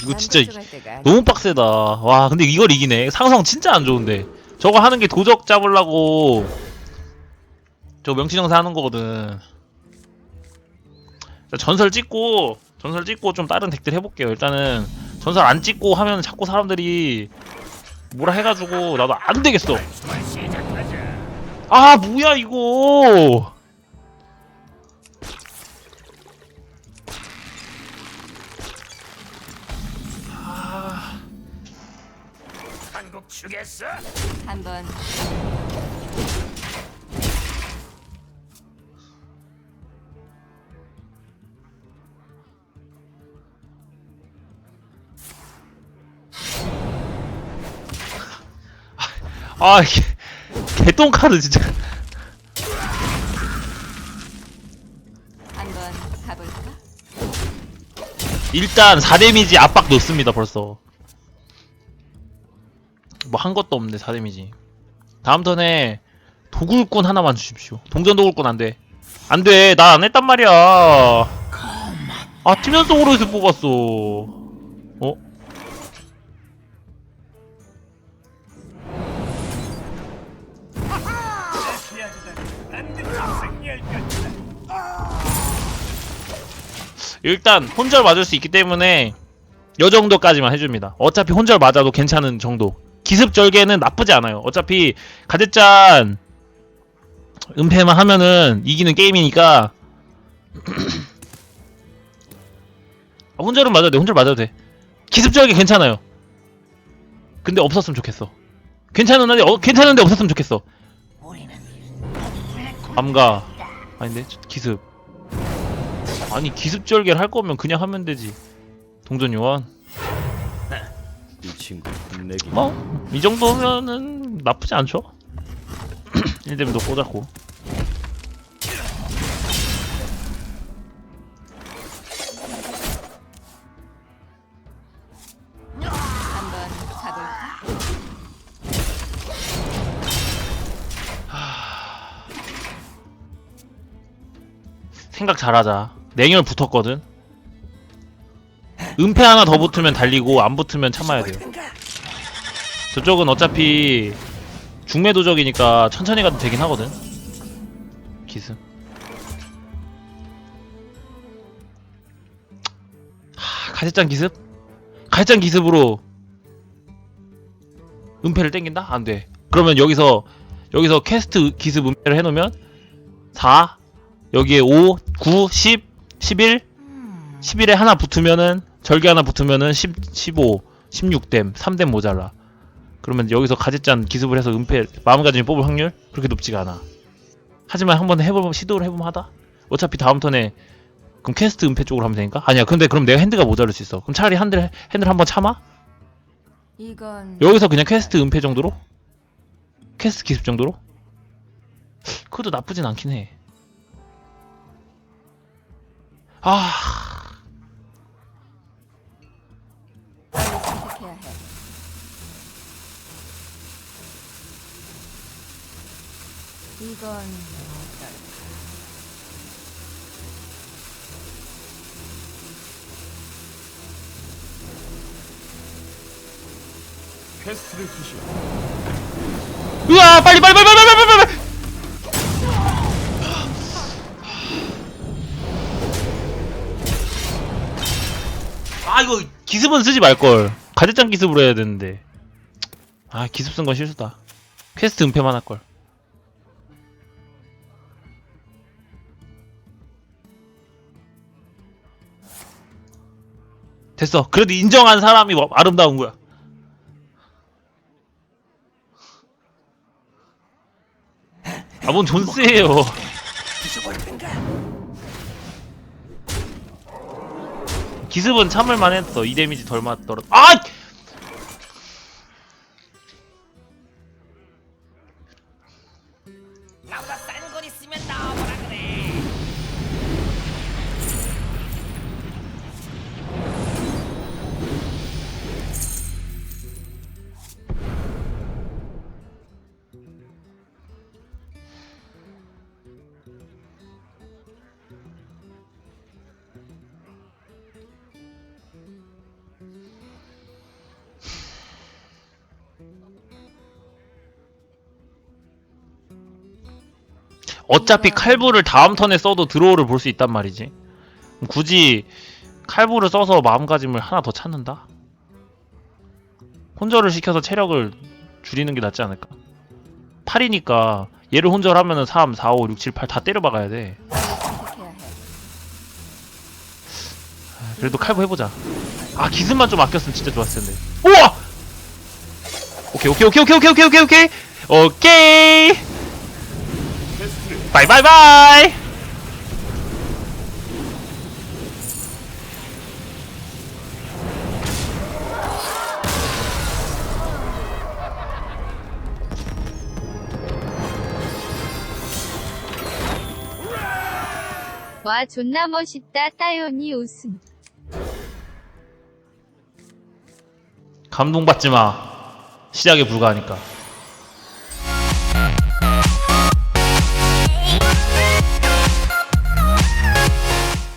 이거 진짜 너무 빡세다. 와, 근데 이걸 이기네. 상성 진짜 안 좋은데. 저거 하는 게 도적 잡으려고 저 명치정사 하는 거거든. 자, 전설 찍고 전설 찍고 좀 다른 덱들 해볼게요. 일단은 전설 안 찍고 하면 자꾸 사람들이 뭐라 해가지고 나도 안 되겠어. 아 뭐야 이거. 주겠어? 한번 아 이게 개똥 카드 진짜. 한번 가볼까? 일단 4데미지 압박 넣습니다 벌써 뭐 한 것도 없는데 4데미지 다음 턴에 도굴꾼 하나만 주십시오 동전 도굴꾼 안돼 안돼 나 안 했단 말이야 아 팀연 속으로 해서 뽑았어 어? 일단 혼절 맞을 수 있기 때문에 요 정도까지만 해줍니다. 어차피 혼절 맞아도 괜찮은 정도. 기습 절개는 나쁘지 않아요. 어차피 가제짠 은폐만 하면은 이기는 게임이니까 아, 혼절은 맞아도 돼. 혼절 맞아도 돼. 기습 절개 괜찮아요. 근데 없었으면 좋겠어. 괜찮은데 어, 괜찮은데 없었으면 좋겠어. 암가 아닌데 저- 기습. 아니 기습 절개를 할 거면 그냥 하면 되지 동전 요원 이 친구 혼내기. 뭐? 이 정도면은 나쁘지 않죠? 1뎀도 꽂았고. 한번 가볼까? 생각 잘하자. 냉혈 붙었거든 은폐 하나 더 붙으면 달리고 안 붙으면 참아야 돼요. 저쪽은 어차피 중매 도적이니까 천천히 가도 되긴 하거든. 기습. 하, 가제짠 기습? 가제짠 기습으로 은폐를 땡긴다? 안돼. 그러면 여기서 여기서 캐스트 기습 은폐를 해놓으면 4 여기에 5, 9, 10, 11 11에 하나 붙으면은 절개 하나 붙으면은 10, 15, 16댐 3댐 모자라. 그러면 여기서 가지짠 기습을 해서 은폐 마음가짐 뽑을 확률 그렇게 높지가 않아. 하지만 한번 해보면 시도를 해보면 하다? 어차피 다음 턴에 그럼 캐스트 은폐 쪽으로 하면 되니까? 아니야 근데 그럼 내가 핸드가 모자랄 수 있어. 그럼 차라리 핸들 핸들 한번 참아? 이건 여기서 그냥 퀘스트 은폐 정도로? 퀘스트 기습 정도로? 그것도 나쁘진 않긴 해. 아, 이건 어떨까? 퀘스트를 주시오 으아, 빨리, 빨리, 빨리, 빨리, 빨리, 빨리, 빨리. 아, 이거 기습은 쓰지 말 걸. 가제짱 기습으로 해야 되는데. 아, 기습 쓴 건 실수다. 퀘스트 은폐만 할 걸. 됐어. 그래도 인정한 사람이 뭐- 아름다운 거야. 아, 뭔 존스예요. 기습은 참을만 했어. 이 데미지 덜 맞더라도. 아! 나보다 싼건 있으면 나 어차피 칼부를 다음 턴에 써도 드로우를 볼 수 있단 말이지. 굳이 칼부를 써서 마음가짐을 하나 더 찾는다? 혼절을 시켜서 체력을 줄이는 게 낫지 않을까? 8이니까 얘를 혼절하면은 3, 4, 5, 6, 7, 8 다 때려박아야 돼. 그래도 칼부 해보자. 아 기습만 좀 아꼈으면 진짜 좋았을 텐데. 우와! 오케이 오케이 오케이 오케이 오케이 오케이 오케이 오케이 오케이. 바이바이바이. 와 존나 멋있다 따요니 웃음 감동받지 마. 시작에 불과하니까.